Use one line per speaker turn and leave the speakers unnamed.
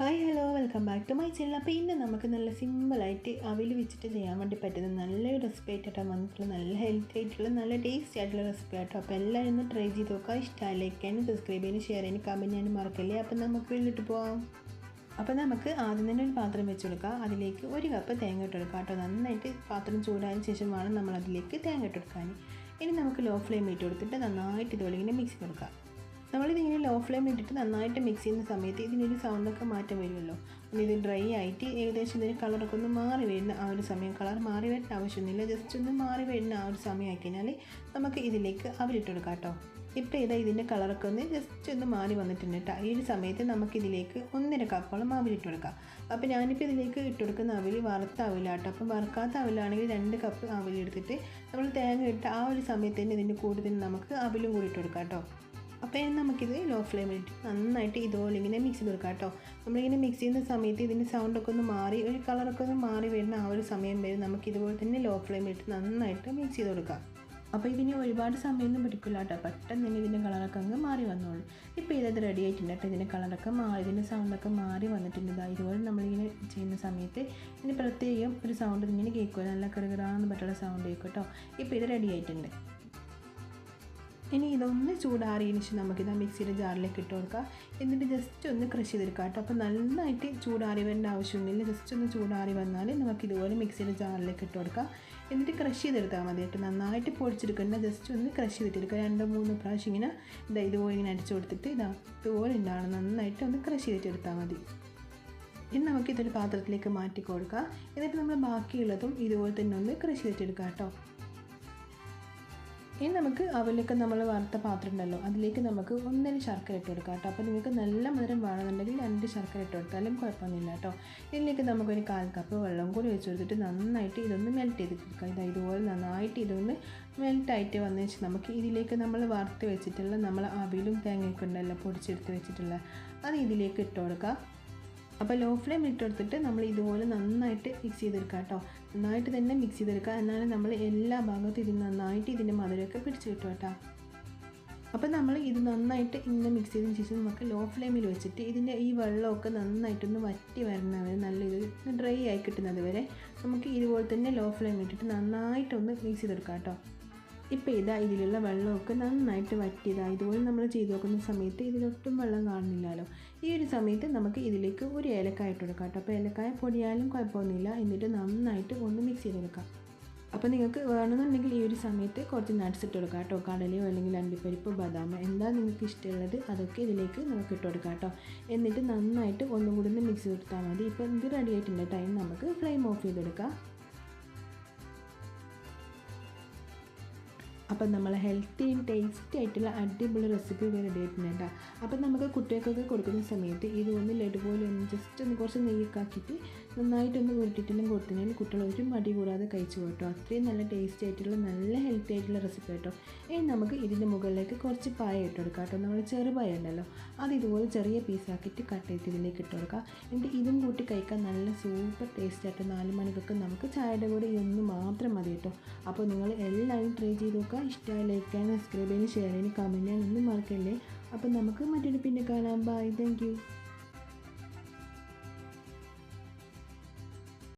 Hi hello welcome back to my channel അപ്പോൾ ഇന്ന് നമുക്ക് നല്ല സിമ്പിളായിട്ട് അവിൽ വെച്ചിട്ട് ചെയ്യാൻ വേണ്ടി പറ്റുന്ന നല്ലൊരു റെസിപ്പി ആയിട്ടാണ് വന്നിട്ടുള്ള നല്ല ഹെൽത്തി ആയിട്ടുള്ള നല്ല ടേസ്റ്റി ആയിട്ടുള്ള റെസിപ്പി ആട്ടോ. അപ്പോൾ എല്ലാവരും ഒന്ന് ട്രൈ ചെയ്ത് നോക്കുക. ഇഷ്ടമായി ലൈക്ക് ചെയ്യാനും സബ്സ്ക്രൈബ് ചെയ്യാനും ഷെയർ ചെയ്യാനും കമന്റ് ചെയ്യാനും മറക്കല്ലേ? അപ്പോൾ നമുക്ക് വീണ്ടിട്ട് പോവാം. അപ്പോൾ നമുക്ക് ആദ്യം തന്നെ ഒരു പാത്രം വെച്ച് കൊടുക്കുക അതിലേക്ക് ഒരു കപ്പ് തേങ്ങ ഇട്ട് കൊടുക്കുക കേട്ടോ. നന്നായിട്ട് പാത്രം ചൂടായതിന് ശേഷം വേണം നമ്മൾ അതിലേക്ക് തേങ്ങ ഇട്ട് കൊടുക്കാൻ. ഇനി നമുക്ക് ലോ ഫ്ലെയിം ഇട്ട് കൊടുത്തിട്ട് നന്നായിട്ട് ഇതുപോലെ ഇങ്ങനെ മിക്സ് ചെയ്ത് കൊടുക്കാം. നമ്മളിതിങ്ങനെ ലോ ഫ്ലെയിം ഇട്ടിട്ട് നന്നായിട്ട് മിക്സ് ചെയ്യുന്ന സമയത്ത് ഇതിനൊരു സൗണ്ടൊക്കെ മാറ്റം വരുമല്ലോ. ഒന്ന് ഇത് ഡ്രൈ ആയിട്ട് ഏകദേശം ഇതിന് കളറൊക്കെ ഒന്ന് മാറി വരുന്ന ആ ഒരു സമയം കളർ മാറി വരേണ്ട ആവശ്യമൊന്നുമില്ല. ജസ്റ്റ് ഒന്ന് മാറി വരുന്ന ആ ഒരു സമയം ആയിക്കഴിഞ്ഞാൽ നമുക്ക് ഇതിലേക്ക് അവരിട്ട് കൊടുക്കാം കേട്ടോ. ഇപ്പോൾ ഇതാ ഇതിന്റെ കളറൊക്കെ ഒന്ന് ജസ്റ്റ് ഒന്ന് മാറി വന്നിട്ടുണ്ട് കേട്ടോ. ഈ ഒരു സമയത്ത് നമുക്കിതിലേക്ക് ഒന്നര കപ്പോളം അവലിട്ട് കൊടുക്കാം അപ്പോൾ ഞാനിപ്പോൾ ഇതിലേക്ക് ഇട്ട് കൊടുക്കുന്ന അവിൽ വറുത്ത അവിലാട്ടോ അപ്പം വറുക്കാത്ത അവിലാണെങ്കിൽ രണ്ട് കപ്പ് അവിലെടുത്തിട്ട് നമ്മൾ തേങ്ങ ഇട്ട് ആ ഒരു സമയത്ത് തന്നെ ഇതിന്റെ കൂടുതൽ നമുക്ക് അവലും കൂടി ഇട്ട് കൊടുക്കാം കേട്ടോ. അപ്പോൾ നമുക്കിത് ലോ ഫ്ലെയിമിലിട്ട് നന്നായിട്ട് ഇതുപോലെ ഇങ്ങനെ മിക്സ് ചെയ്ത് കൊടുക്കാം കേട്ടോ. നമ്മളിങ്ങനെ മിക്സ് ചെയ്യുന്ന സമയത്ത് ഇതിന്റെ സൗണ്ടൊക്കെ ഒന്ന് മാറി ഒരു കളറൊക്കെ ഒന്ന് മാറി വരുന്ന ആ ഒരു സമയം വരെ നമുക്ക് ഇതുപോലെ തന്നെ ലോ ഫ്ലെയിമിലിട്ട് നന്നായിട്ട് മിക്സ് ചെയ്ത് കൊടുക്കാം. അപ്പോൾ ഇതിന് ഒരുപാട് സമയമൊന്നും പിടിക്കില്ല കേട്ടോ. പെട്ടെന്ന് തന്നെ ഇതിന്റെ കളറൊക്കെ അങ്ങ് മാറി വന്നോളൂ. ഇപ്പോൾ ഇതത് റെഡി ആയിട്ടുണ്ട് കേട്ടോ. ഇതിന്റെ കളറൊക്കെ മാറി ഇതിന്റെ സൗണ്ടൊക്കെ മാറി വന്നിട്ടുണ്ട്. ഇതാ ഇതുപോലെ നമ്മളിങ്ങനെ ചെയ്യുന്ന സമയത്ത് ഇതിന് പ്രത്യേകം ഒരു സൗണ്ട് ഇങ്ങനെ കേൾക്കുക നല്ല കറുകറാന്ന് പറ്റുള്ള സൗണ്ട് കേൾക്കും കേട്ടോ. ഇപ്പോൾ ഇത് റെഡി ആയിട്ടുണ്ട്. ഇനി ഇതൊന്ന് ചൂടാറിയതിന് ശേഷം നമുക്കിത് മിക്സിയുടെ ജാറിലേക്ക് ഇട്ട് കൊടുക്കാം. എന്നിട്ട് ജസ്റ്റ് ഒന്ന് ക്രഷ് ചെയ്തെടുക്കാം കേട്ടോ. അപ്പോൾ നന്നായിട്ട് ചൂടാറി വരേണ്ട ആവശ്യമൊന്നുമില്ല. ജസ്റ്റ് ഒന്ന് ചൂടാറി വന്നാൽ നമുക്ക് ഇതുപോലെ മിക്സിയുടെ ജാറിലേക്ക് ഇട്ട് കൊടുക്കാം. എന്നിട്ട് ക്രഷ് ചെയ്തെടുത്താൽ മതി കേട്ടോ. നന്നായിട്ട് പൊടിച്ചെടുക്കേണ്ട. ജസ്റ്റ് ഒന്ന് ക്രഷ് ചെയ്തിട്ടെടുക്കുക. രണ്ടോ മൂന്നോ പ്രാവശ്യം ഇങ്ങനെ ഇതാ ഇതുപോലെ ഇങ്ങനെ അടിച്ചു കൊടുത്തിട്ട് ഇതാ ഇതുപോലെ ഉണ്ടാവണം നന്നായിട്ട് ഒന്ന് ക്രഷ് ചെയ്തിട്ടെടുത്താൽ മതി. ഇനി നമുക്കിതൊരു പാത്രത്തിലേക്ക് മാറ്റി കൊടുക്കാം. എന്നിട്ട് നമ്മൾ ബാക്കിയുള്ളതും ഇതുപോലെ തന്നെ ഒന്ന് ക്രഷ് ചെയ്തിട്ടെടുക്കാം കേട്ടോ. ഇനി നമുക്ക് അവലൊക്കെ നമ്മൾ വറുത്ത പാത്രം ഉണ്ടല്ലോ അതിലേക്ക് നമുക്ക് ഒന്നര ശർക്കര ഇട്ട് കൊടുക്കാം കേട്ടോ. അപ്പോൾ നിങ്ങൾക്ക് നല്ല മധുരം വേണമെന്നുണ്ടെങ്കിൽ രണ്ട് ശർക്കര ഇട്ട് കൊടുത്താലും കുഴപ്പമൊന്നുമില്ല കേട്ടോ. ഇതിലേക്ക് നമുക്കൊരു കാൽ കപ്പ് വെള്ളം കൂടി വെച്ച് കൊടുത്തിട്ട് നന്നായിട്ട് ഇതൊന്ന് മെൽറ്റ് ചെയ്ത് കൊടുക്കാം. ഇതാ ഇതുപോലെ നന്നായിട്ട് ഇതൊന്ന് മെൽറ്റായിട്ട് വന്നു വെച്ച് നമുക്ക് ഇതിലേക്ക് നമ്മൾ വറുത്ത് വെച്ചിട്ടുള്ള നമ്മൾ അവിലും തേങ്ങയൊക്കെ ഉണ്ടല്ലോ പൊടിച്ചെടുത്ത് വെച്ചിട്ടുള്ള അത് ഇതിലേക്ക് ഇട്ട് കൊടുക്കാം. അപ്പോൾ ലോ ഫ്ലെയിം ഇട്ടെടുത്തിട്ട് നമ്മൾ ഇതുപോലെ നന്നായിട്ട് മിക്സ് ചെയ്തെടുക്കുക കേട്ടോ. നന്നായിട്ട് തന്നെ മിക്സ് ചെയ്തെടുക്കുക. എന്നാലും നമ്മൾ എല്ലാ ഭാഗത്തും ഇത് നന്നായിട്ട് ഇതിന്റെ മധുരമൊക്കെ പിടിച്ച് കിട്ടും കേട്ടോ. അപ്പോൾ നമ്മൾ ഇത് നന്നായിട്ട് ഇങ്ങനെ മിക്സ് ചെയ്തതിന് ശേഷം നമുക്ക് ലോ ഫ്ലെയിമിൽ വെച്ചിട്ട് ഇതിന്റെ ഈ വെള്ളമൊക്കെ നന്നായിട്ടൊന്ന് വറ്റി വരുന്നവരെ നല്ല ഇത് ഡ്രൈ ആയി കിട്ടുന്നത് വരെ നമുക്ക് ഇതുപോലെ തന്നെ ലോ ഫ്ലെയിം ഇട്ടിട്ട് നന്നായിട്ടൊന്ന് മിക്സ് ചെയ്തെടുക്കാം കേട്ടോ. ഇപ്പോൾ ഇതാ ഇതിലുള്ള വെള്ളമൊക്കെ നന്നായിട്ട് വറ്റിയതാ. ഇതുപോലെ നമ്മൾ ചെയ്ത് നോക്കുന്ന സമയത്ത് ഇതിലൊട്ടും വെള്ളം കാണുന്നില്ലല്ലോ. ഈ ഒരു സമയത്ത് നമുക്ക് ഇതിലേക്ക് ഒരു ഏലക്കായ ഇട്ട് കൊടുക്കാം കേട്ടോ. അപ്പോൾ ഏലക്കായ പൊടിയാലും കുഴപ്പമൊന്നുമില്ല. എന്നിട്ട് നന്നായിട്ട് ഒന്ന് മിക്സ് ചെയ്തെടുക്കാം അപ്പോൾ നിങ്ങൾക്ക് വേണമെന്നുണ്ടെങ്കിൽ ഈ ഒരു സമയത്ത് കുറച്ച് നട്ട്സ് ഇട്ട് കൊടുക്കാം കേട്ടോ. കടലയോ അല്ലെങ്കിൽ അണ്ടിപ്പരിപ്പ് ബദാം എന്താ നിങ്ങൾക്ക് ഇഷ്ടമുള്ളത് അതൊക്കെ ഇതിലേക്ക് നമുക്ക് ഇട്ട് കൊടുക്കാം കേട്ടോ. എന്നിട്ട് നന്നായിട്ട് ഒന്നുകൂടി ഒന്ന് മിക്സ് ചെയ്തെടുത്താൽ മതി. ഇപ്പോൾ ഇത് റെഡി ആയിട്ടുണ്ട് ടൈം നമുക്ക് ഫ്ലെയിം ഓഫ് ചെയ്തെടുക്കാം. അപ്പം നമ്മൾ ഹെൽത്തിയും ടേസ്റ്റി ആയിട്ടുള്ള അടിപൊളി റെസിപ്പി റെഡി ആയിട്ടുണ്ട് കേട്ടോ അപ്പം നമുക്ക് കുട്ടികൾക്കൊക്കെ കൊടുക്കുന്ന സമയത്ത് ഇത് ലഡു പോലെ ഒന്ന് ജസ്റ്റ് ഒന്ന് കുറച്ച് നെയ്യൊക്കെ ആക്കിയിട്ട് നന്നായിട്ടൊന്ന് ഉരുട്ടിട്ടെല്ലാം കൊടുത്തിട്ടുണ്ടെങ്കിൽ കുട്ടികൾ ഒരു മടി കൂടാതെ കഴിച്ചു കേട്ടോ അത്രയും നല്ല ടേസ്റ്റ് ആയിട്ടുള്ള നല്ല ഹെൽത്തി ആയിട്ടുള്ള റെസിപ്പി കേട്ടോ ഇനി നമുക്ക് ഇതിന്റെ മുകളിലേക്ക് കുറച്ച് പായ ഇട്ട് കൊടുക്കാം കേട്ടോ നമ്മൾ ചെറുപായ ഉണ്ടല്ലോ. അത് ഇതുപോലെ ചെറിയ പീസാക്കിയിട്ട് കട്ട് ചെയ്ത് ഇതിലേക്ക് ഇട്ട് എന്നിട്ട് ഇതും കൂട്ടി കഴിക്കാൻ നല്ല സൂപ്പർ ടേസ്റ്റ് ആയിട്ട് നാല് മണിക്കൊക്കെ നമുക്ക് ചായയുടെ കൂടെ ഇതൊന്ന് മാത്രം മതി കേട്ടോ അപ്പോൾ നിങ്ങൾ എല്ലാവരും ട്രൈ ചെയ്ത് നോക്കുക. ഇഷ്ടമായി ലൈക്ക് ചെയ്യാൻ സബ്സ്ക്രൈബ് ചെയ്യാൻ ഷെയർ ചെയ്യാൻ കമന്റ് ചെയ്യാൻ ഒന്നും മറക്കല്ലേ. അപ്പോൾ നമുക്ക് മറ്റൊരു പിന്നെ കാണാം. Bye thank